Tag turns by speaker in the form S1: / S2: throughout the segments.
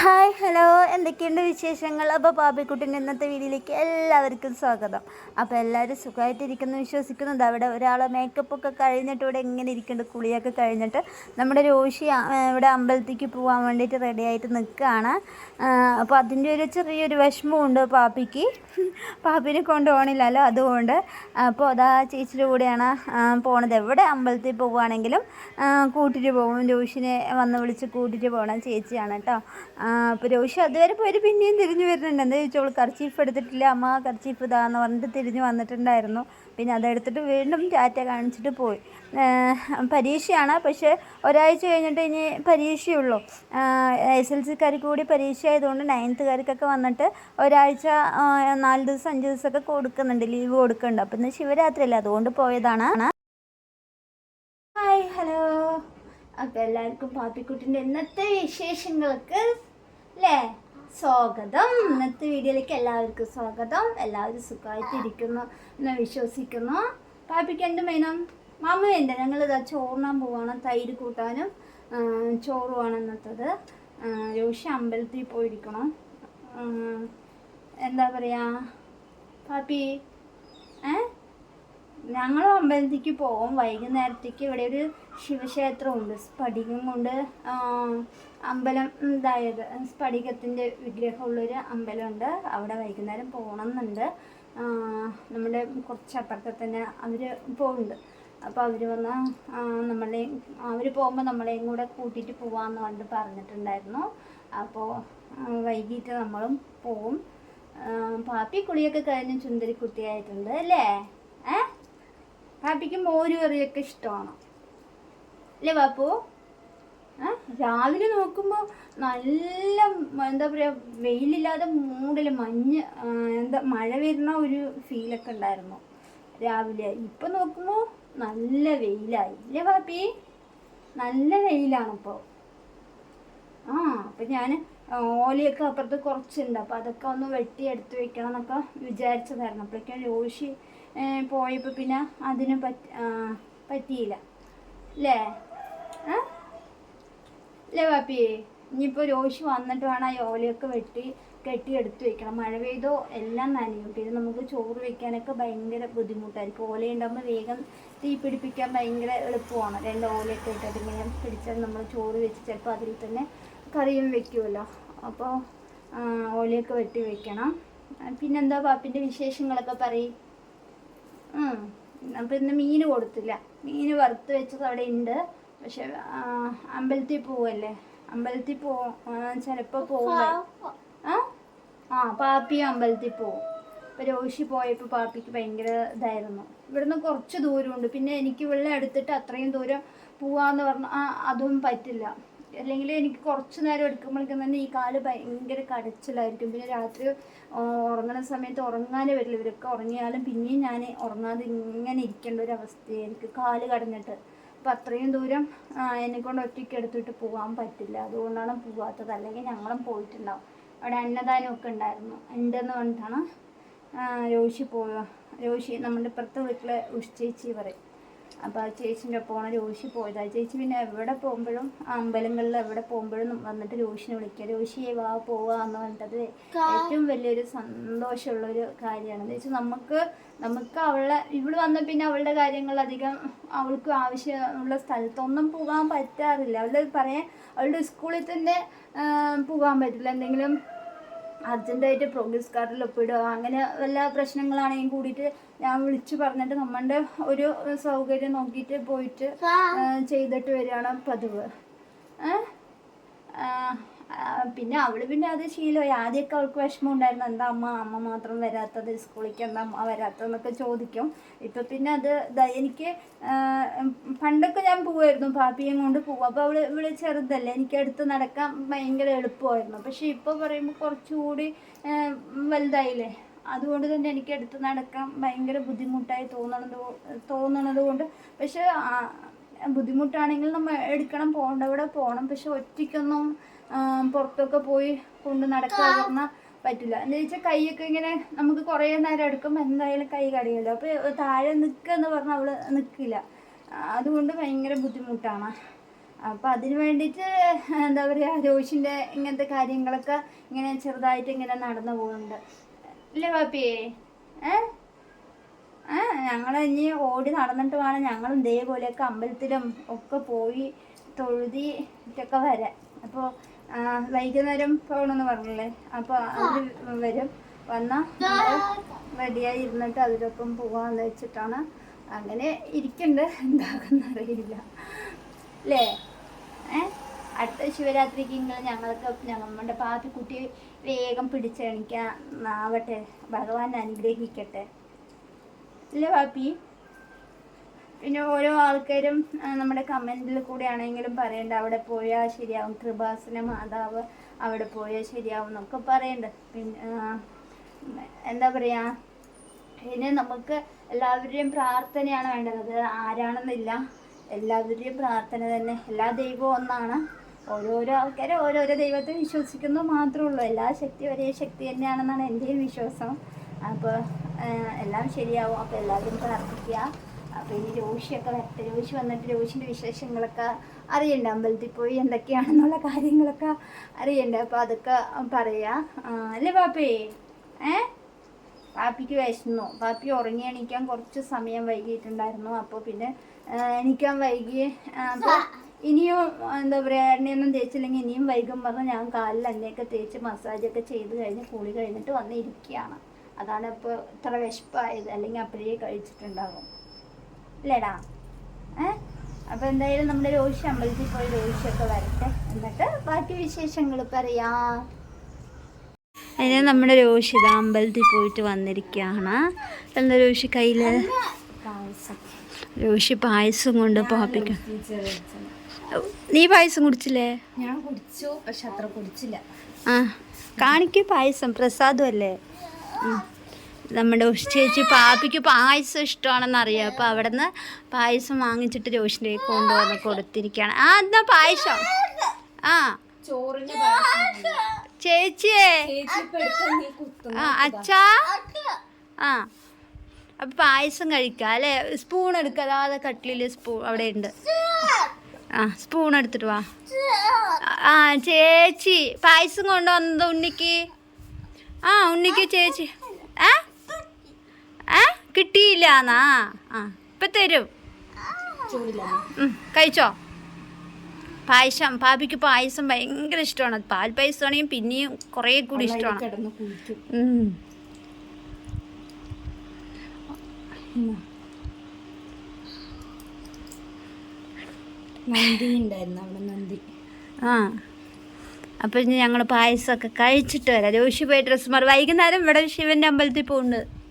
S1: Hi hello. എന്തൊക്കെയുണ്ട് വിശേഷങ്ങൾ? അപ്പോൾ പാപ്പിക്കുട്ടിന്റെ ഇന്നത്തെ വീഡിയോയിലേക്ക് എല്ലാവർക്കും സ്വാഗതം. അപ്പോൾ എല്ലാവരും സുഖമായിട്ടിരിക്കുന്നു വിശ്വസിക്കുന്നുണ്ട് അവിടെ ഒരാൾ മേക്കപ്പ് ഒക്കെ കഴിഞ്ഞിട്ട് ഇവിടെ എങ്ങനെ ഇരിക്കുന്നുണ്ട്. കുളിയൊക്കെ കഴിഞ്ഞിട്ട് നമ്മുടെ രോഷി ഇവിടെ അമ്പലത്തേക്ക് പോകാൻ വേണ്ടിയിട്ട് റെഡി ആയിട്ട് നിൽക്കുകയാണ്. അപ്പോൾ അതിന്റെ ഒരു ചെറിയൊരു വിഷമമുണ്ട് പാപ്പിക്ക്. പാപ്പിനെ കൊണ്ടുപോകണില്ലല്ലോ അതുകൊണ്ട്. അപ്പോൾ അതാ ചേച്ചിയുടെ കൂടെയാണ് പോണത്. എവിടെ അമ്പലത്തിൽ പോവുകയാണെങ്കിലും കൂട്ടിട്ട് പോകും. രോഷിനെ വന്ന് വിളിച്ച് കൂട്ടിട്ട് പോകണം ചേച്ചിയാണ് കേട്ടോ. അപ്പോൾ രോഷി അതുവരെ പോയി പിന്നെയും തിരിഞ്ഞു വരുന്നുണ്ട്. എന്താ ചോദിച്ചോൾ കർച്ചീഫ് എടുത്തിട്ടില്ല. അമ്മ കർച്ചീഫ് ഇതാന്ന് പറഞ്ഞിട്ട് തിരിഞ്ഞു വന്നിട്ടുണ്ടായിരുന്നു. പിന്നെ അതെടുത്തിട്ട് വീണ്ടും ടാറ്റ കാണിച്ചിട്ട് പോയി. പരീക്ഷയാണ്. പക്ഷേ ഒരാഴ്ച കഴിഞ്ഞിട്ട് ഇനി പരീക്ഷയുള്ളൂ എസ് എൽ സിക്കാർക്ക് കൂടി പരീക്ഷ ആയതുകൊണ്ട് നയൻത്തുകാർക്കൊക്കെ വന്നിട്ട് ഒരാഴ്ച നാല് ദിവസം അഞ്ച് ദിവസമൊക്കെ കൊടുക്കുന്നുണ്ട്. ലീവ് കൊടുക്കുന്നുണ്ട്. അപ്പം ഇന്ന് ശിവരാത്രി അല്ലേ അതുകൊണ്ട് പോയതാണ്. ഹായ് ഹലോ അപ്പം എല്ലാവർക്കും പാപ്പിക്കുട്ടിന്റെ ഇന്നത്തെ വിശേഷങ്ങൾക്ക് അല്ലേ സ്വാഗതം. ഇന്നത്തെ വീഡിയോയിലേക്ക് എല്ലാവർക്കും സ്വാഗതം. എല്ലാവരും സുഖമായിട്ടിരിക്കുന്നു എന്ന് വിശ്വസിക്കുന്നു. പാപ്പിക്ക് എന്ത് വേണം? മാമ ഞങ്ങൾ ഇതാ ചോറിനാൻ പോവാണ് തൈര് കൂട്ടാനും ചോറുമാണ് ഇന്നത്തത്. രോഷി അമ്പലത്തിൽ പോയിരിക്കണം. എന്താ പറയാ? പാപ്പി ഏ? ഞങ്ങൾ അമ്പലത്തിലേക്ക് പോകും. വൈകുന്നേരത്തേക്ക് ഇവിടെ ഒരു ശിവക്ഷേത്രമുണ്ട്. സ്ഫടികം കൊണ്ട് അമ്പലം ഇതായത് സ്ഫടികത്തിന്റെ വിഗ്രഹമുള്ളൊരു അമ്പലമുണ്ട്. അവിടെ വൈകുന്നേരം പോകണം എന്നുണ്ട് നമ്മുടെ കുറച്ചപ്പുറത്തെ തന്നെ അവർ പോകുന്നുണ്ട്. അപ്പോൾ അവർ വന്ന് നമ്മളെ അവർ പോകുമ്പോൾ നമ്മളെയും കൂടെ കൂട്ടിയിട്ട് പോവാമെന്ന് പറഞ്ഞിട്ട് പറഞ്ഞിട്ടുണ്ടായിരുന്നു. അപ്പോൾ വൈകിട്ട് നമ്മളും പോവും. പാപ്പി കുളിയൊക്കെ കഴിഞ്ഞ് ചുന്തരിക്കുട്ടിയായിട്ടുണ്ട് അല്ലേ? ഏ? പാപ്പിക്ക് മോര് കറിയൊക്കെ ഇഷ്ടമാണ്. അല്ലേ പാപ്പു രാവിലെ നോക്കുമ്പോൾ നല്ല എന്താ പറയുക വെയിലില്ലാതെ മൂടൽ മഞ്ഞ് എന്താ മഴ വരുന്ന ഒരു ഫീലൊക്കെ ഉണ്ടായിരുന്നു രാവിലെ. ഇപ്പം നോക്കുമ്പോൾ നല്ല വെയിലായി. അല്ലേ പാപ്പി നല്ല വെയിലാണ് ഇപ്പോൾ ആ അപ്പം ഞാൻ ഓലയൊക്കെ അപ്പുറത്ത് കുറച്ചുണ്ട്. അപ്പോൾ അതൊക്കെ ഒന്ന് വെട്ടി എടുത്ത് വെക്കണം എന്നൊക്കെ വിചാരിച്ചതായിരുന്നു. അപ്പോഴേക്കും രോഷി പോയപ്പോൾ പിന്നെ അതിന് പറ്റ പറ്റിയില്ല. അല്ലേ അല്ലേ പാപ്പി ഇനിയിപ്പോൾ രോഷി വന്നിട്ട് വേണം ആ ഓലയൊക്കെ വെട്ടി കെട്ടി എടുത്ത് വെക്കണം. മഴ പെയ്തോ എല്ലാം നനയും. പിന്നെ നമുക്ക് ചോറ് വെക്കാനൊക്കെ ഭയങ്കര ബുദ്ധിമുട്ടായിരിക്കും. ഓല ഉണ്ടാകുമ്പോൾ വേഗം തീ പിടിപ്പിക്കാൻ ഭയങ്കര എളുപ്പമാണ്. രണ്ട് ഓലയൊക്കെ ഇട്ടിട്ട് ഇങ്ങനെ പിടിച്ചാൽ നമ്മൾ ചോറ് വെച്ച് ചിലപ്പോൾ അതിൽ തന്നെ കറിയും വെക്കുമല്ലോ അപ്പോൾ ഓലയൊക്കെ വെട്ടി വെക്കണം. പിന്നെന്താ പാപ്പിന്റെ വിശേഷങ്ങളൊക്കെ പറയും. അപ്പം ഇന്ന് മീൻ കൊടുത്തില്ല. മീൻ വറുത്ത് വെച്ചത് അവിടെ ഉണ്ട് പക്ഷെ അമ്പലത്തിൽ പോവല്ലേ? അമ്പലത്തിൽ പോ ചിലപ്പോൾ പോകും ആ? പാപ്പിയും അമ്പലത്തിൽ പോവും. ഇപ്പം രോഷി പോയപ്പോൾ പാപ്പിക്ക് ഭയങ്കര ഇതായിരുന്നു. ഇവിടുന്ന് കുറച്ച് ദൂരമുണ്ട്. പിന്നെ എനിക്ക് വെള്ളം എടുത്തിട്ട് അത്രയും ദൂരം പോവാന്ന് പറഞ്ഞ ആ അതും പറ്റില്ല. അല്ലെങ്കിൽ എനിക്ക് കുറച്ച് നേരം എടുക്കുമ്പോഴേക്കും തന്നെ ഈ കാൽ ഭയങ്കര കടച്ചിലായിരിക്കും പിന്നെ രാത്രി ഉറങ്ങണ സമയത്ത് ഉറങ്ങാനേ വരില്ല ഇവരൊക്കെ ഉറങ്ങിയാലും പിന്നെയും ഞാൻ ഉറങ്ങാതെ ഇങ്ങനെ ഇരിക്കേണ്ട ഒരു അവസ്ഥയാണ് എനിക്ക് കാൽ കടഞ്ഞിട്ട് അപ്പം അത്രയും ദൂരം എന്നെക്കൊണ്ട് ഒറ്റയ്ക്ക് എടുത്തിട്ട് പോകാൻ പറ്റില്ല. അതുകൊണ്ടാണ് പോവാത്തത്. അല്ലെങ്കിൽ ഞങ്ങളും പോയിട്ടുണ്ടാവും. അവിടെ അന്നദാനമൊക്കെ ഉണ്ടായിരുന്നു. ഉണ്ടെന്ന് പറഞ്ഞിട്ടാണ് രോഷി പോവുക. രോഷി നമ്മുടെ ഇപ്പുറത്തെ വീട്ടിലെ ഉഷ്ചേച്ചി പറയും. അപ്പോൾ ആ ചേച്ചിന്റെ ഒപ്പമാണ് രോഷി പോയത്. ആ ചേച്ചി പിന്നെ എവിടെ പോകുമ്പോഴും അമ്പലങ്ങളിൽ എവിടെ പോകുമ്പോഴും വന്നിട്ട് രോഷിനെ വിളിക്കുക. രോഷിയെ വാ പോവാ എന്ന് പറഞ്ഞിട്ടത് ഏറ്റവും വലിയൊരു സന്തോഷമുള്ള ഒരു കാര്യമാണ്. എന്ന് വെച്ചാൽ നമുക്ക് നമുക്ക് അവളെ ഇവിടെ വന്ന പിന്നെ അവളുടെ കാര്യങ്ങൾ അധികം അവൾക്ക് ആവശ്യമുള്ള സ്ഥലത്തൊന്നും പോകാൻ പറ്റാറില്ല. അവളുടെ പറയാൻ അവളുടെ സ്കൂളിൽ തന്നെ പോകാൻ പറ്റില്ല. എന്തെങ്കിലും അർജന്റായിട്ട് പ്രോഗ്രസ് കാർഡിൽ ഒപ്പിടുക അങ്ങനെ വല്ല പ്രശ്നങ്ങളാണെങ്കിൽ കൂടിയിട്ട് ഞാൻ വിളിച്ചു പറഞ്ഞിട്ട് നമ്മളുടെ ഒരു സൗകര്യം നോക്കിയിട്ട് പോയിട്ട് ചെയ്തിട്ട് വരികയാണ് പതിവ്. ഏ? പിന്നെ അവൾ പിന്നെ അത് ശീലമായി. ആദ്യമൊക്കെ അവൾക്ക് വിഷമം ഉണ്ടായിരുന്നു എന്താ അമ്മ അമ്മ മാത്രം വരാത്തത് സ്കൂളിലേക്ക് എന്താ അമ്മ വരാത്തതെന്നൊക്കെ ചോദിക്കും. ഇപ്പം പിന്നെ അത് എനിക്ക് പണ്ടൊക്കെ ഞാൻ പോവായിരുന്നു. പാപ്പിയും കൊണ്ട് പോകും അപ്പോൾ അവൾ ഇവൾ ചെറുതല്ലേ. എനിക്ക് അടുത്ത് നടക്കാൻ ഭയങ്കര എളുപ്പമായിരുന്നു. പക്ഷേ ഇപ്പോൾ പറയുമ്പോൾ കുറച്ചുകൂടി വലുതായില്ലേ. അതുകൊണ്ട് തന്നെ എനിക്ക് അടുത്ത് നടക്കാൻ ഭയങ്കര ബുദ്ധിമുട്ടായി തോന്നണത് തോന്നണത് കൊണ്ട്. പക്ഷെ ബുദ്ധിമുട്ടാണെങ്കിൽ നമ്മൾ എടുക്കണം പോകേണ്ട ഇവിടെ പോകണം. പക്ഷെ ഒറ്റയ്ക്കൊന്നും പുറത്തൊക്കെ പോയി കൊണ്ട് നടക്കാതിരുന്ന പറ്റില്ല. എന്താ വെച്ചാൽ കൈയൊക്കെ ഇങ്ങനെ നമുക്ക് കുറേ നേരം എടുക്കും. എന്തായാലും കൈ കടിയല്ലോ അപ്പോൾ താഴെ നിൽക്കുക എന്ന് പറഞ്ഞാൽ അവൾ നിൽക്കില്ല അതുകൊണ്ട് ഭയങ്കര ബുദ്ധിമുട്ടാണ്. അപ്പം അതിന് വേണ്ടിയിട്ട് എന്താ പറയുക രോഷിന്റെ ഇങ്ങനത്തെ കാര്യങ്ങളൊക്കെ ഇങ്ങനെ ചെറുതായിട്ട് ഇങ്ങനെ നടന്നു പോകുന്നുണ്ട്. ഇല്ലേ പാപ്പിയേ? ഏ? ഏ ഞങ്ങൾ ഇനി ഓടി നടന്നിട്ട് വേണം ഞങ്ങളും ഇതേപോലെയൊക്കെ അമ്പലത്തിലും ഒക്കെ പോയി തൊഴുതിട്ടൊക്കെ വരാം അപ്പോൾ വൈകുന്നേരം പോകണമെന്ന് പറഞ്ഞില്ലേ? അപ്പോൾ അവർ വരും. വന്നാൽ റെഡിയായി ഇരുന്നിട്ട് അതിലൊപ്പം പോവാന്ന് വെച്ചിട്ടാണ് അങ്ങനെ ഇരിക്കണ്ട്. എന്താകുന്ന അറിയില്ല. അല്ലേ ഏ? അടുത്ത ശിവരാത്രിക്ക് ഇങ്ങനെ ഞങ്ങൾക്ക് ഞങ്ങളുടെ പാത്തിക്കുട്ടി വേഗം പിടിച്ചെണിക്കാവട്ടെ ഭഗവാൻ അനുഗ്രഹിക്കട്ടെ. ഇല്ലേ പാപ്പി? പിന്നെ ഓരോ ആൾക്കാരും നമ്മുടെ കമന്റിൽ കൂടെ ആണെങ്കിലും പറയണ്ട അവിടെ പോയാൽ ശരിയാവും. കൃപാസന മാതാവ് അവിടെ പോയാൽ ശരിയാവും എന്നൊക്കെ പറയണ്ട. പിന്നെ എന്താ പറയുക പിന്നെ നമുക്ക് എല്ലാവരുടെയും പ്രാർത്ഥനയാണ് വേണ്ടത്. അത് ആരാണെന്നില്ല. എല്ലാവരുടെയും പ്രാർത്ഥന തന്നെ. എല്ലാ ദൈവവും ഒന്നാണ്. ഓരോരോ ആൾക്കാർ ഓരോരോ ദൈവത്തെ വിശ്വസിക്കുന്നു മാത്രമേ ഉള്ളൂ. എല്ലാ ശക്തി ഒരേ ശക്തി തന്നെയാണെന്നാണ് എന്റെയും വിശ്വാസം. അപ്പോൾ എല്ലാം ശരിയാവും. അപ്പോൾ എല്ലാവരും പ്രാർത്ഥിക്കുക. അപ്പോൾ ഇനി രോഷിയൊക്കെ വരട്ടെ. രോഷി വന്നിട്ട് രോഷിന്റെ വിശേഷങ്ങളൊക്കെ അറിയണ്ട? അമ്പലത്തിൽ പോയി എന്തൊക്കെയാണെന്നുള്ള കാര്യങ്ങളൊക്കെ അറിയണ്ട? അപ്പോൾ അതൊക്കെ പറയാ. അല്ലേ പാപ്പേ? ഏ? പാപ്പിക്ക് വിശന്നു. പാപ്പി ഉറങ്ങി എണീക്കാൻ കുറച്ച് സമയം വൈകിയിട്ടുണ്ടായിരുന്നു. അപ്പോൾ പിന്നെ എണീക്കാൻ വൈകി. ഇനിയും എന്താ പറയുക എണ്ണയൊന്നും തേച്ചില്ലെങ്കിൽ ഇനിയും വൈകും പറഞ്ഞ് ഞാൻ കാലിൽ എണ്ണയൊക്കെ തേച്ച് മസാജൊക്കെ ചെയ്ത് കഴിഞ്ഞ് കുളി കഴിഞ്ഞിട്ട് വന്നിരിക്കുകയാണ്. അതാണ് ഇപ്പോൾ ഇത്ര വിശപ്പായത്. അല്ലെങ്കിൽ അപ്പോഴേ കഴിച്ചിട്ടുണ്ടാകും അല്ലേടാ ഏ? അപ്പോൾ എന്തായാലും നമ്മുടെ രോഷി അമ്പലത്തിൽ പോയി രോഷിയൊക്കെ വരട്ടെ. എന്നിട്ട് ബാക്കി വിശേഷങ്ങൾ പറയാം. അതിന് നമ്മുടെ രോഷി ഇതാ അമ്പലത്തിൽ പോയിട്ട് വന്നിരിക്കുകയാണ്. എന്താ രോഷി കയ്യിൽ രോഷി പായസം. കൊണ്ട് പാപ്പിക്കും. നീ പായസം കുടിച്ചില്ലേ?
S2: ഞാൻ കുടിച്ചു പക്ഷെ അത്ര കുടിച്ചില്ല.
S1: ആ കാണിക്കൂ പായസം. പ്രസാദം അല്ലേ? ഉം. നമ്മുടെ ഉഷ് ചേച്ചി പാപ്പിക്ക് പായസം ഇഷ്ടമാണെന്ന് അറിയാം അപ്പോൾ അവിടെ നിന്ന് പായസം വാങ്ങിച്ചിട്ട് രോഷിന്റെ കൊണ്ടുവന്ന് കൊടുത്തിരിക്കുകയാണ്. ആ എന്നാ പായസം? ആ. ചേച്ചിയെ. ആ അച്ഛാ. ആ. അപ്പം പായസം കഴിക്കാം അല്ലേ? സ്പൂൺ എടുക്കുക അതാതെ കട്ടിലിൽ സ്പൂൺ അവിടെ ഉണ്ട്. ആ സ്പൂൺ എടുത്തിട്ട് വാ. ആ ചേച്ചി പായസം കൊണ്ടുവന്നത് ഉണ്ണിക്ക്. ആ ഉണ്ണിക്ക് ചേച്ചി. ഏ? ഏ? കിട്ടിയില്ല എന്നാ ആ ഇപ്പം തരും. കഴിച്ചോ? പായസം പാപ്പിക്ക് പായസം ഭയങ്കര ഇഷ്ടമാണ്. പാൽ പായസമാണെങ്കിൽ പിന്നെയും കുറേ കൂടി ഇഷ്ടമാണ്.
S2: അപ്പൊ ഞങ്ങൾ
S1: ഉം.
S2: നന്ദി ഉണ്ടായിരുന്നു അവിടെ നന്ദി.
S1: ആ. ഞങ്ങൾ പായസമൊക്കെ കഴിച്ചിട്ട് വരാം. പോയി ഡ്രസ്സ് മാറി. വൈകുന്നേരം ഇവിടെ ശിവന്റെ അമ്പലത്തിൽ പോകുന്നുണ്ട്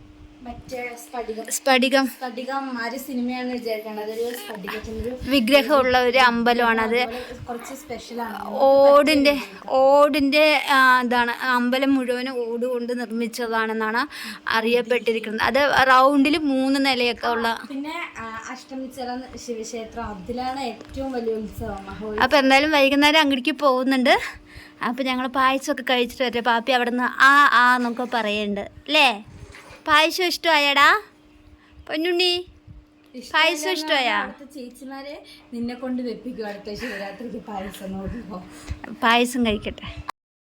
S2: സ്ഫടികം
S1: സ്ഫടികം
S2: ആര് സിനിമയാണ് അതൊരു
S1: വിഗ്രഹമുള്ള ഒരു അമ്പലമാണത്.
S2: കുറച്ച് സ്പെഷ്യലാണ്
S1: ഓടിന്റെ ഓടിന്റെ ഇതാണ്. അമ്പലം മുഴുവനും ഓട് കൊണ്ട് നിർമ്മിച്ചതാണെന്നാണ് അറിയപ്പെട്ടിരിക്കുന്നത്. അത് റൗണ്ടിൽ മൂന്ന് നിലയൊക്കെ ഉള്ള
S2: പിന്നെ അഷ്ടമിച്ചിറ ശിവക്ഷേത്രം. അതിലാണ് ഏറ്റവും വലിയ ഉത്സവം.
S1: അപ്പോൾ എന്തായാലും വൈകുന്നേരം അങ്ങോട്ടേക്ക് പോകുന്നുണ്ട്. അപ്പോൾ ഞങ്ങൾ പായസമൊക്കെ കഴിച്ചിട്ട് വരെ പാപ്പി അവിടെ നിന്ന് ആ ആ എന്നൊക്കെ പറയുന്നുണ്ട് അല്ലേ? പായസം ഇഷ്ടമായടാ? പൊന്നുണ്ണി പായസം ഇഷ്ടമായാ?
S2: അടുത്ത ചേച്ചിമാരെ നിന്നെ കൊണ്ട് വെപ്പിക്കും അടുത്ത ശിവരാത്രിക്ക് പായസം നോക്കിക്കോ
S1: പായസം കഴിക്കട്ടെ.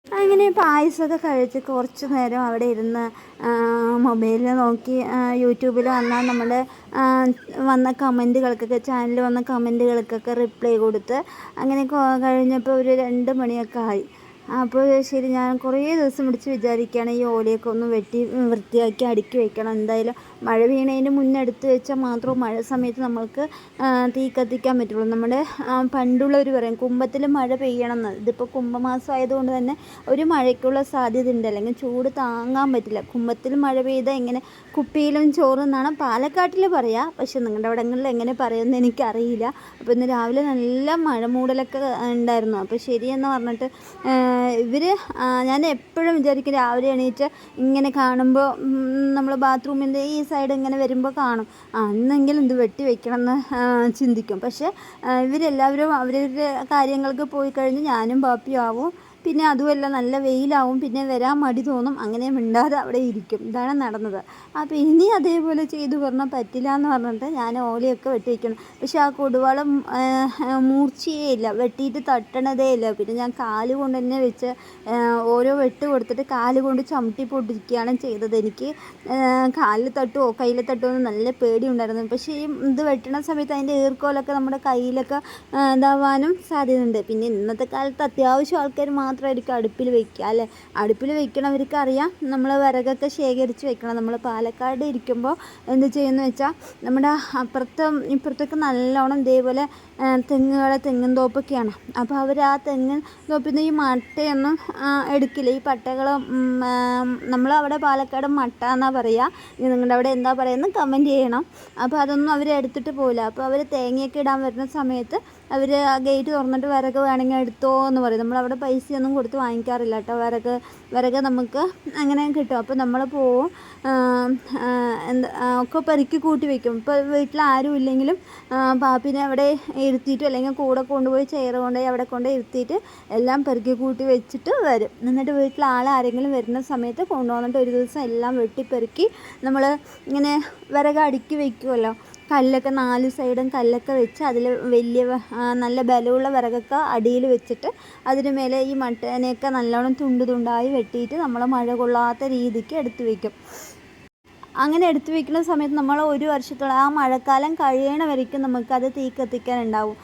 S1: അങ്ങനെ പായസമൊക്കെ കഴിച്ച് കുറച്ച് നേരം അവിടെ ഇരുന്ന് മൊബൈലിൽ നോക്കി യൂട്യൂബിൽ വന്ന നമ്മുടെ വന്ന കമന്റുകൾക്കൊക്കെ ചാനലിൽ വന്ന കമന്റുകൾക്കൊക്കെ റിപ്ലൈ കൊടുത്ത് അങ്ങനെ കഴിഞ്ഞപ്പോൾ ഒരു രണ്ട് മണിയൊക്കെ ആയി. അപ്പോൾ ശരി ഞാൻ കുറേ ദിവസം പിടിച്ച് വിചാരിക്കുകയാണ് ഈ ഓലയൊക്കെ ഒന്ന് വെട്ടി വൃത്തിയാക്കി അടുക്കി വയ്ക്കണം എന്തായാലും മഴ വീണതിന് മുന്നേ എടുത്ത് വെച്ചാൽ മാത്രം മഴ സമയത്ത് നമ്മൾക്ക് തീ കത്തിക്കാൻ പറ്റുള്ളൂ. നമ്മുടെ പണ്ടുള്ളവർ പറയും കുംഭത്തിൽ മഴ പെയ്യണം എന്ന്. ഇതിപ്പോൾ കുംഭമാസം ആയതുകൊണ്ട് തന്നെ ഒരു മഴയ്ക്കുള്ള സാധ്യത ഉണ്ട് അല്ലെങ്കിൽ ചൂട് താങ്ങാൻ പറ്റില്ല. കുംഭത്തിൽ മഴ പെയ്താൽ എങ്ങനെ കുപ്പിയിലും ചോറും എന്നാണ് പാലക്കാട്ടിൽ പറയുക പക്ഷെ നിങ്ങളുടെ അവിടങ്ങളിൽ എങ്ങനെ പറയുമെന്ന് എനിക്കറിയില്ല. അപ്പോൾ ഇന്ന് രാവിലെ നല്ല മഴ മൂടലൊക്കെ ഉണ്ടായിരുന്നു. അപ്പോൾ ശരിയെന്ന് പറഞ്ഞിട്ട് ഇവർ ഞാൻ എപ്പോഴും വിചാരിക്കും രാവിലെ എണീറ്റ് ഇങ്ങനെ കാണുമ്പോൾ നമ്മൾ ബാത്റൂമിന്റെ ഈ സൈഡ് ഇങ്ങനെ വരുമ്പോൾ കാണും. അന്നെങ്കിലും ഇത് വെട്ടി വെക്കണം എന്ന് ചിന്തിക്കും. പക്ഷേ ഇവരെല്ലാവരും അവരവരുടെ കാര്യങ്ങൾക്ക് പോയി കഴിഞ്ഞ് ഞാനും ബാപ്പിയും ആവും. പിന്നെ അതുമല്ല നല്ല വെയിലാവും പിന്നെ വരാൻ മടി തോന്നും അങ്ങനെ മിണ്ടാതെ അവിടെ ഇരിക്കും. ഇതാണ് നടന്നത്. അപ്പോൾ ഇനി അതേപോലെ ചെയ്തു പറഞ്ഞാൽ പറ്റില്ല എന്ന് പറഞ്ഞിട്ട് ഞാൻ ഓലയൊക്കെ വെട്ടി വയ്ക്കണം പക്ഷെ ആ കൊടുവാളം മൂർച്ചയേ ഇല്ല. വെട്ടിയിട്ട് തട്ടണതേ ഇല്ല. പിന്നെ ഞാൻ കാൽ കൊണ്ട് തന്നെ വെച്ച് ഓരോ വെട്ട് കൊടുത്തിട്ട് കാൽ കൊണ്ട് ചവിട്ടി പൊട്ടിക്കുകയാണ് ചെയ്തത്. എനിക്ക് കാലിൽ തട്ടുമോ കയ്യിൽ തട്ടുമോ എന്ന് നല്ല പേടിയുണ്ടായിരുന്നു. പക്ഷേ ഈ ഇത് വെട്ടണ സമയത്ത് അതിന്റെ ഈർക്കോലൊക്കെ നമ്മുടെ കയ്യിലൊക്കെ ഇതാവാനും സാധ്യതയുണ്ട്. പിന്നെ ഇന്നത്തെ കാലത്ത് അത്യാവശ്യം ആൾക്കാർ മാത്രമായിരിക്കും അടുപ്പിൽ വയ്ക്കുക അല്ലേ? അടുപ്പിൽ വയ്ക്കണവർക്ക് അറിയാം നമ്മൾ വിറകൊക്കെ ശേഖരിച്ച് വെക്കണം. നമ്മൾ പാലക്കാട് ഇരിക്കുമ്പോൾ എന്ത് ചെയ്യുന്നു വെച്ചാൽ നമ്മുടെ അപ്പുറത്തും ഇപ്പുറത്തൊക്കെ നല്ലോണം ഇതേപോലെ തെങ്ങുകൾ തെങ്ങിൻ തോപ്പൊക്കെയാണ് അപ്പോൾ അവർ ആ തെങ്ങിൻ തോപ്പിൽ നിന്ന് ഈ മട്ടയൊന്നും എടുക്കില്ല. ഈ പട്ടകൾ നമ്മൾ അവിടെ പാലക്കാട് മട്ട എന്നാണ് പറയുക നിങ്ങളുടെ അവിടെ എന്താ പറയുന്നത് കമന്റ് ചെയ്യണം. അപ്പോൾ അതൊന്നും അവർ എടുത്തിട്ട് പോകില്ല അപ്പോൾ അവർ തേങ്ങയൊക്കെ ഇടാൻ വരുന്ന സമയത്ത് അവർ ആ ഗേറ്റ് തുറന്നിട്ട് വിറക് വേണമെങ്കിൽ എടുത്തോ എന്ന് പറയും. നമ്മളവിടെ പൈസയൊന്നും കൊടുത്ത് വാങ്ങിക്കാറില്ല കേട്ടോ. വിറക് വിറക് നമുക്ക് അങ്ങനെ കിട്ടും. അപ്പോൾ നമ്മൾ പോവും എന്താ ഒക്കെ പെറുക്കി കൂട്ടി വയ്ക്കും ഇപ്പോൾ വീട്ടിൽ ആരും ഇല്ലെങ്കിലും പാപ്പിനെ അവിടെ ഇരുത്തിയിട്ടും അല്ലെങ്കിൽ കൂടെ കൊണ്ടുപോയി ചെയർ കൊണ്ടുപോയി അവിടെ കൊണ്ട് ഇരുത്തിയിട്ട് എല്ലാം പെറുക്കി കൂട്ടി വെച്ചിട്ട് വരും. എന്നിട്ട് വീട്ടിൽ ആൾ ആരെങ്കിലും വരുന്ന സമയത്ത് കൊണ്ടുവന്നിട്ട് ഒരു ദിവസം എല്ലാം വെട്ടിപ്പെറുക്കി നമ്മൾ ഇങ്ങനെ വിറക് അടുക്കി വയ്ക്കുമല്ലോ കല്ലൊക്കെ നാല് സൈഡും കല്ലൊക്കെ വെച്ച് അതിൽ വലിയ നല്ല ബലമുള്ള വിറകൊക്കെ അടിയിൽ വെച്ചിട്ട് അതിന് മേലെ ഈ മട്ടനെയൊക്കെ നല്ലോണം തുണ്ട് തുണ്ടായി വെട്ടിയിട്ട് നമ്മൾ മഴ കൊള്ളാത്ത രീതിക്ക് എടുത്ത് വെക്കും. അങ്ങനെ എടുത്തു വെക്കുന്ന സമയത്ത് നമ്മൾ ഒരു വർഷത്തോളം ആ മഴക്കാലം കഴിയണ വരയ്ക്കും നമുക്കത് തീ കത്തിക്കാനുണ്ടാവും.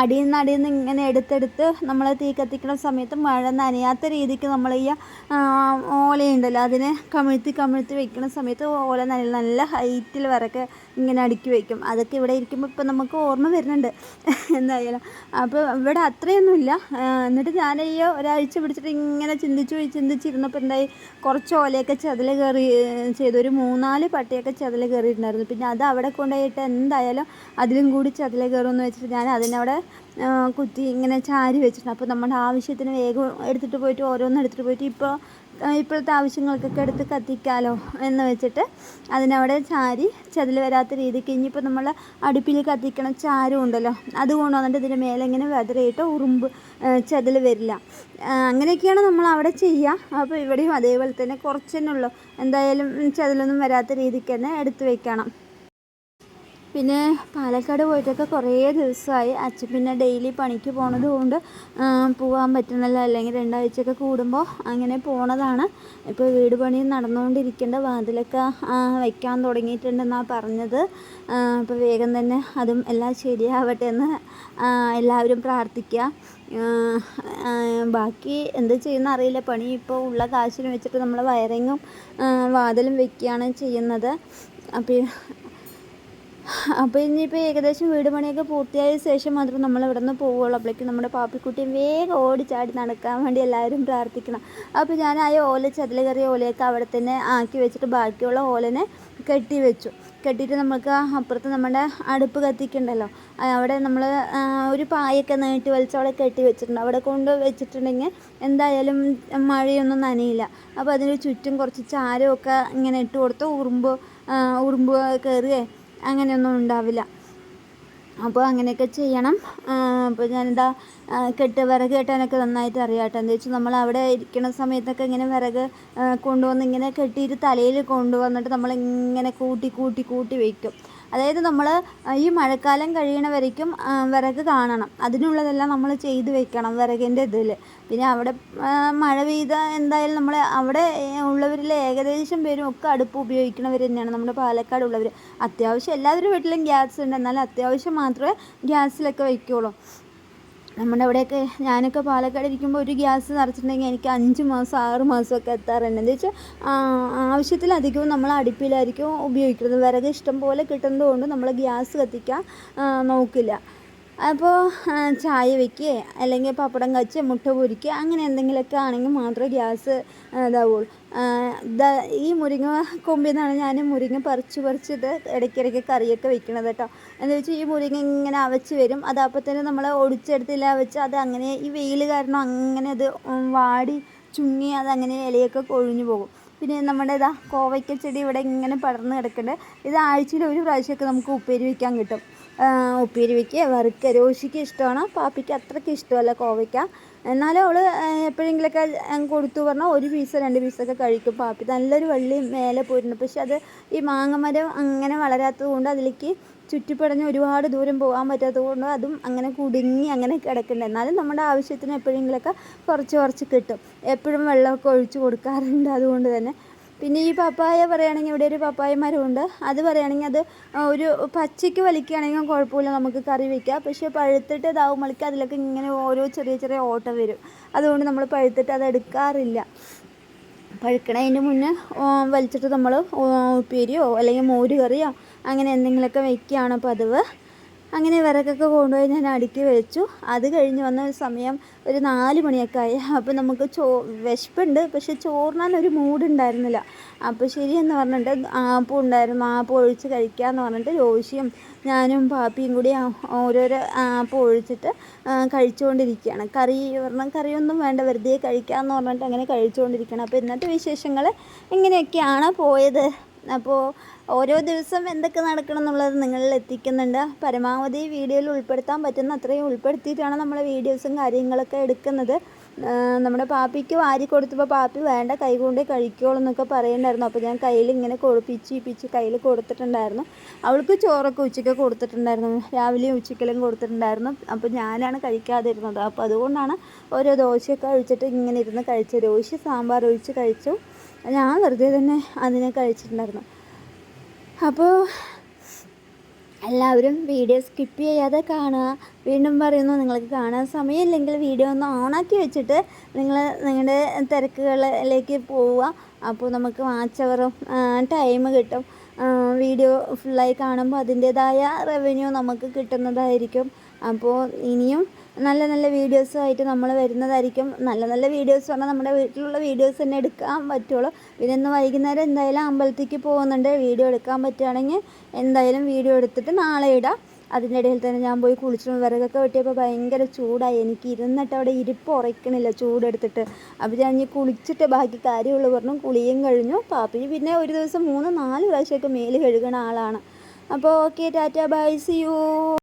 S1: അടിയിൽ നിന്ന് അടിയിൽ നിന്ന് ഇങ്ങനെ എടുത്തെടുത്ത് നമ്മൾ തീ കത്തിക്കുന്ന സമയത്ത് മഴ നനയാത്ത രീതിക്ക് നമ്മൾ ഈ ഓലയുണ്ടല്ലോ. അതിനെ കമിഴ്ത്തി കമിഴ്ത്തി വെക്കുന്ന സമയത്ത് ഓല നല്ല നല്ല ഹൈറ്റിൽ വരക്കെ ഇങ്ങനെ അടുക്കി വയ്ക്കും അതൊക്കെ ഇവിടെ ഇരിക്കുമ്പോൾ ഇപ്പം നമുക്ക് ഓർമ്മ വരുന്നുണ്ട്. എന്തായാലും. അപ്പോൾ ഇവിടെ അത്രയൊന്നുമില്ല. എന്നിട്ട് ഞാൻ ഈ ഒരാഴ്ച പിടിച്ചിട്ട് ഇങ്ങനെ ചിന്തിച്ചു ചിന്തിച്ചിരുന്നപ്പോൾ എന്തായി? കുറച്ച് ഓലയൊക്കെ ചതിൽ കയറി ചെയ്തു. ഒരു മൂന്നാൽ പട്ടിയൊക്കെ ചതിൽ കയറിയിട്ടുണ്ടായിരുന്നു. പിന്നെ അത് അവിടെ കൊണ്ടുപോയിട്ട് എന്തായാലും അതിലും കൂടി ചതിൽ കയറുമെന്ന് വെച്ചിട്ട് ഞാൻ അതിനവിടെ ആ, കുത്തി ഇങ്ങനെ ചാരി വെച്ചിട്ടുണ്ട്. അപ്പോൾ നമ്മുടെ ആവശ്യത്തിന് വേഗം എടുത്തിട്ട് പോയിട്ട് ഓരോന്ന് എടുത്തിട്ട് പോയിട്ട് ഇപ്പോൾ ഇപ്പോഴത്തെ ആവശ്യങ്ങൾക്കൊക്കെ എടുത്ത് കത്തിക്കാലോ എന്ന് വെച്ചിട്ട് അതിനവിടെ ചാരി ചതിൽ വരാത്ത രീതിക്ക് ഇനിയിപ്പോൾ നമ്മൾ അടുപ്പിൽ കത്തിക്കണ ചാരം ഉണ്ടല്ലോ അത് കൊണ്ടുവന്നിട്ട് ഇതിന്റെ മേലെ ഇങ്ങനെ വെതറിയിട്ട് ഉറുമ്പ് ചതിൽ വരില്ല. അങ്ങനെയൊക്കെയാണ് നമ്മൾ അവിടെ ചെയ്യുക. അപ്പോൾ ഇവിടെയും അതേപോലെ തന്നെ കുറച്ച് തന്നെ ഉള്ളൂ. എന്തായാലും ചതിലൊന്നും വരാത്ത രീതിക്ക് തന്നെ എടുത്ത് വെക്കണം. പിന്നെ പാലക്കാട് പോയിട്ടൊക്കെ കുറേ ദിവസമായി. അച്ഛൻ പിന്നെ ഡെയിലി പണിക്ക് പോണത് കൊണ്ട് പോകാൻ പറ്റുന്നില്ല. അല്ലെങ്കിൽ രണ്ടാഴ്ചയൊക്കെ കൂടുമ്പോൾ അങ്ങനെ പോണതാണ്. ഇപ്പോൾ വീട് പണി നടന്നുകൊണ്ടിരിക്കേണ്ട വാതിലൊക്കെ വയ്ക്കാൻ തുടങ്ങിയിട്ടുണ്ടെന്നാണ് പറഞ്ഞത്. അപ്പോൾ വേഗം തന്നെ അതും എല്ലാം ശരിയാവട്ടെ എന്ന് എല്ലാവരും പ്രാർത്ഥിക്കുക ബാക്കി എന്ത് ചെയ്യുന്ന അറിയില്ല. പണി ഇപ്പോൾ ഉള്ള കാശിന് വെച്ചിട്ട് നമ്മൾ വയറിങ്ങും വാതിലും വെക്കുകയാണ് ചെയ്യുന്നത്. അപ്പോൾ അപ്പോൾ ഇനിയിപ്പോൾ ഏകദേശം വീട് പണിയൊക്കെ പൂർത്തിയായ ശേഷം മാത്രം നമ്മൾ ഇവിടെ നിന്ന് പോവുള്ളൂ അപ്പോഴേക്കും നമ്മുടെ പാപ്പിക്കുട്ടിയും വേഗം ഓടിച്ചാടി നടക്കാൻ വേണ്ടി എല്ലാവരും പ്രാർത്ഥിക്കണം. അപ്പോൾ ഞാൻ ആ ഓല ചതിൽ കയറിയ ഓലയൊക്കെ അവിടെ തന്നെ ആക്കി വെച്ചിട്ട് ബാക്കിയുള്ള ഓലനെ കെട്ടി വെച്ചു. കെട്ടിയിട്ട് നമുക്ക് അപ്പുറത്ത് നമ്മുടെ അടുപ്പ് കത്തിക്കണ്ടല്ലോ. അവിടെ നമ്മൾ ഒരു പായൊക്കെ നീട്ടി വലിച്ച് അവിടെ കെട്ടി വെച്ചിട്ടുണ്ട്. അവിടെ കൊണ്ട് വെച്ചിട്ടുണ്ടെങ്കിൽ എന്തായാലും മഴയൊന്നും നനയില്ല. അപ്പോൾ അതിന് ചുറ്റും കുറച്ച് ചാരമൊക്കെ ഇങ്ങനെ ഇട്ട് കൊടുത്ത് ഉറുമ്പ് ഉറുമ്പ് കയറുകയെ അങ്ങനെയൊന്നും ഉണ്ടാവില്ല. അപ്പോൾ അങ്ങനെയൊക്കെ ചെയ്യണം. അപ്പോൾ ഞാനെന്താ കെട്ട് വിറക് കെട്ടാനൊക്കെ നന്നായിട്ട് അറിയാം കേട്ടോ. എന്താ വെച്ചാൽ നമ്മൾ അവിടെ ഇരിക്കുന്ന സമയത്തൊക്കെ ഇങ്ങനെ വിറക് കൊണ്ടുവന്ന് ഇങ്ങനെ കെട്ടിയിട്ട് തലയിൽ കൊണ്ടുവന്നിട്ട് നമ്മൾ ഇങ്ങനെ കൂട്ടി കൂട്ടി കൂട്ടി വയ്ക്കും അതായത് നമ്മൾ ഈ മഴക്കാലം കഴിയണ വരയ്ക്കും ആ, വിറക് കാണണം. അതിനുള്ളതെല്ലാം നമ്മൾ ചെയ്ത് വെക്കണം വിറകിന്റെ ഇതിൽ പിന്നെ അവിടെ മഴ പെയ്ത എന്തായാലും നമ്മൾ അവിടെ ഉള്ളവരിൽ ഏകദേശം പേരും ഒക്കെ അടുപ്പ് ഉപയോഗിക്കുന്നവർ തന്നെയാണ്. നമ്മുടെ പാലക്കാട് ഉള്ളവർ അത്യാവശ്യം എല്ലാവരുടെ വീട്ടിലും ഗ്യാസ് ഉണ്ട്. എന്നാൽ അത്യാവശ്യം മാത്രമേ ഗ്യാസിലൊക്കെ വയ്ക്കുള്ളൂ. നമ്മുടെ അവിടെയൊക്കെ ഞാനൊക്കെ പാലക്കാട് ഇരിക്കുമ്പോൾ ഒരു ഗ്യാസ് നിറച്ചിട്ടുണ്ടെങ്കിൽ എനിക്ക് അഞ്ച് മാസം ആറ് മാസമൊക്കെ എത്താറുണ്ട്. എന്താ വെച്ചാൽ ആവശ്യത്തിലധികവും നമ്മൾ അടുപ്പിലായിരിക്കും ഉപയോഗിക്കുന്നത്. വിറക് ഇഷ്ടം പോലെ കിട്ടുന്നതുകൊണ്ട് നമ്മൾ ഗ്യാസ് കത്തിക്കാൻ നോക്കില്ല. അപ്പോൾ ചായ വയ്ക്കുക അല്ലെങ്കിൽ പപ്പടം കച്ച് മുട്ട പൊരിക്കുക അങ്ങനെ എന്തെങ്കിലുമൊക്കെ ആണെങ്കിൽ മാത്രമേ ഗ്യാസ് ഇതാവുള്ളൂ. ഈ മുരിങ്ങ കൊമ്പിൽ നിന്നാണ് ഞാൻ മുരിങ്ങ പറിച്ച് പറിച്ചിട്ട് ഇടയ്ക്കിടയ്ക്ക് കറിയൊക്കെ വെക്കണത് കേട്ടോ. എന്ന് വെച്ചാൽ ഈ മുരിങ്ങ ഇങ്ങനെ അവച്ച് വരും. അത് അപ്പോൾ തന്നെ നമ്മൾ ഒടിച്ചെടുത്തില്ല വെച്ച് അത് അങ്ങനെ ഈ വെയിൽ കാരണം അങ്ങനെ അത് വാടി ചുങ്ങി അതങ്ങനെ ഇലയൊക്കെ കൊഴിഞ്ഞു പോകും. പിന്നെ നമ്മുടെ ഇതാ കോവയ്ക്ക ചെടി ഇവിടെ ഇങ്ങനെ പടർന്ന് കിടക്കുന്നുണ്ട് ഇത് ആഴ്ചയിൽ ഒരു പ്രാവശ്യമൊക്കെ നമുക്ക് ഉപ്പേരി വയ്ക്കാൻ കിട്ടും. ആ, ഉപ്പേരി വയ്ക്കുക വറുക്കുക രോഷിക്ക് ഇഷ്ടമാണ്? പാപ്പിക്ക് അത്രയ്ക്ക് ഇഷ്ടമല്ല കോവയ്ക്ക. എന്നാലും അവൾ എപ്പോഴെങ്കിലൊക്കെ കൊടുത്തു പറഞ്ഞാൽ ഒരു പീസ് രണ്ട് പീസൊക്കെ കഴിക്കും പാപ്പി. നല്ലൊരു വള്ളി മേലെ പോയിരുന്നു പക്ഷെ അത് ഈ മാങ്ങമരം അങ്ങനെ വളരാത്തത് കൊണ്ട് അതിലേക്ക് ചുറ്റിപ്പടഞ്ഞ് ഒരുപാട് ദൂരം പോകാൻ പറ്റാത്തത് കൊണ്ട് അതും അങ്ങനെ കുടുങ്ങി അങ്ങനെ കിടക്കുന്നുണ്ട് എന്നാലും നമ്മുടെ ആവശ്യത്തിന് എപ്പോഴെങ്കിലൊക്കെ കുറച്ച് കുറച്ച് കിട്ടും. എപ്പോഴും വെള്ളമൊക്കെ ഒഴിച്ച് കൊടുക്കാറുണ്ട്. അതുകൊണ്ട് തന്നെ പിന്നെ ഈ പപ്പായ പറയുകയാണെങ്കിൽ ഇവിടെ ഒരു പപ്പായ മരമുണ്ട്. അത് പറയുകയാണെങ്കിൽ അത് ഒരു പച്ചയ്ക്ക് വലിക്കുകയാണെങ്കിൽ കുഴപ്പമില്ല നമുക്ക് കറി വയ്ക്കാം പക്ഷേ പഴുത്തിട്ട് ഇതാവുമ്പോഴേക്ക് അതിലൊക്കെ ഇങ്ങനെ ഓരോ ചെറിയ ചെറിയ ഓട്ട വരും. അതുകൊണ്ട് നമ്മൾ പഴുത്തിട്ട് അത് എടുക്കാറില്ല. പഴുക്കണതിന് മുന്നേ വലിച്ചിട്ട് നമ്മൾ ഉപ്പേരിയോ അല്ലെങ്കിൽ മോര് കറിയോ അങ്ങനെ എന്തെങ്കിലുമൊക്കെ വയ്ക്കുകയാണ് പതിവ്. അങ്ങനെ വിറകൊക്കെ കൊണ്ടുപോയി ഞാൻ അടുക്കി വെച്ചു. അത് കഴിഞ്ഞ് വന്ന സമയം ഒരു നാല് മണിയൊക്കെ ആയി. അപ്പോൾ നമുക്ക് ചോ വിശപ്പുണ്ട്. പക്ഷെ ചോറിനൊരു ഉണ്ടായിരുന്നില്ല അപ്പോൾ ശരിയെന്ന് പറഞ്ഞിട്ട് ആപ്പ് ഉണ്ടായിരുന്നു. ആപ്പ് ഒഴിച്ച് കഴിക്കാമെന്ന് പറഞ്ഞിട്ട് രോഷിയും ഞാനും പാപ്പിയും കൂടി ഓരോരോ ആപ്പ് ഒഴിച്ചിട്ട് കഴിച്ചുകൊണ്ടിരിക്കുകയാണ്. കറി പറഞ്ഞാൽ കറിയൊന്നും വേണ്ട. വെറുതെ കഴിക്കാമെന്ന് പറഞ്ഞിട്ട് അങ്ങനെ കഴിച്ചുകൊണ്ടിരിക്കുകയാണ്. അപ്പോൾ ഇന്നത്തെ വിശേഷങ്ങൾ ഇങ്ങനെയൊക്കെയാണ് പോയത്. അപ്പോൾ ഓരോ ദിവസം എന്തൊക്കെ നടക്കണം എന്നുള്ളത് നിങ്ങളിൽ എത്തിക്കുന്നുണ്ട്. പരമാവധി വീഡിയോയിൽ ഉൾപ്പെടുത്താൻ പറ്റുന്ന അത്രയും ഉൾപ്പെടുത്തിയിട്ടാണ് നമ്മൾ വീഡിയോസും കാര്യങ്ങളൊക്കെ എടുക്കുന്നത്. നമ്മുടെ പാപ്പിക്ക് വാരി കൊടുത്തപ്പോൾ പാപ്പി വേണ്ട കൈ കൊണ്ട് കഴിക്കോളൂ എന്നൊക്കെ പറയണ്ടായിരുന്നു അപ്പോൾ ഞാൻ കയ്യിൽ ഇങ്ങനെ കൊഴുപ്പിച്ച് പിച്ചി പിച്ചി കയ്യിൽ കൊടുത്തിട്ടുണ്ടായിരുന്നു. അവൾക്ക് ചോറൊക്കെ ഉച്ചയ്ക്ക് കൊടുത്തിട്ടുണ്ടായിരുന്നു. രാവിലെയും ഉച്ചയ്ക്കലും കൊടുത്തിട്ടുണ്ടായിരുന്നു. അപ്പോൾ ഞാനാണ് കഴിക്കാതിരുന്നത്. അപ്പോൾ അതുകൊണ്ടാണ് ഓരോ ദോശയൊക്കെ ഒഴിച്ചിട്ട് ഇങ്ങനെ ഇരുന്ന് കഴിച്ചത്. ദോശ സാമ്പാർ ഒഴിച്ച് കഴിച്ചു. ഞാൻ വെറുതെ തന്നെ അതിനെ കഴിച്ചിട്ടുണ്ടായിരുന്നു. അപ്പോൾ എല്ലാവരും വീഡിയോ സ്കിപ്പ് ചെയ്യാതെ കാണുക. വീണ്ടും പറയുന്നു നിങ്ങൾക്ക് കാണാൻ സമയമില്ലെങ്കിൽ വീഡിയോ ഒന്ന് ഓണാക്കി വെച്ചിട്ട് നിങ്ങൾ നിങ്ങളുടെ തിരക്കുകളിലേക്ക് പോവുക. അപ്പോൾ നമുക്ക് വാച്ച് അവറും ടൈം കിട്ടും. വീഡിയോ ഫുള്ളായി കാണുമ്പോൾ അതിന്റേതായ റവന്യൂ നമുക്ക് കിട്ടുന്നതായിരിക്കും. അപ്പോൾ ഇനിയും നല്ല നല്ല വീഡിയോസുമായിട്ട് നമ്മൾ വരുന്നതായിരിക്കും. നല്ല നല്ല വീഡിയോസ് പറഞ്ഞാൽ നമ്മുടെ വീട്ടിലുള്ള വീഡിയോസ് തന്നെ എടുക്കാൻ പറ്റുള്ളൂ. പിന്നെ ഇന്ന് വൈകുന്നേരം എന്തായാലും അമ്പലത്തേക്ക് പോകുന്നുണ്ട്. വീഡിയോ എടുക്കാൻ പറ്റുകയാണെങ്കിൽ എന്തായാലും വീഡിയോ എടുത്തിട്ട് നാളെ ഇടാം. അതിന്റെ ഇടയിൽ തന്നെ ഞാൻ പോയി കുളിച്ചു വിറകൊക്കെ വെട്ടിയപ്പോൾ ഭയങ്കര ചൂടായി. എനിക്ക് ഇരുന്നിട്ട് അവിടെ ഇരിപ്പ് ഉറയ്ക്കണില്ല ചൂടെടുത്തിട്ട് അപ്പോൾ ഞാൻ ഇനി കുളിച്ചിട്ട് ബാക്കി കാര്യമുള്ളൂ പറഞ്ഞു കുളിയും കഴിഞ്ഞു. പാപ്പി പിന്നെ ഒരു ദിവസം മൂന്ന് നാല് പ്രാവശ്യമൊക്കെ മേൽ കഴുകുന്ന ആളാണ്. അപ്പോൾ okay tata bye see you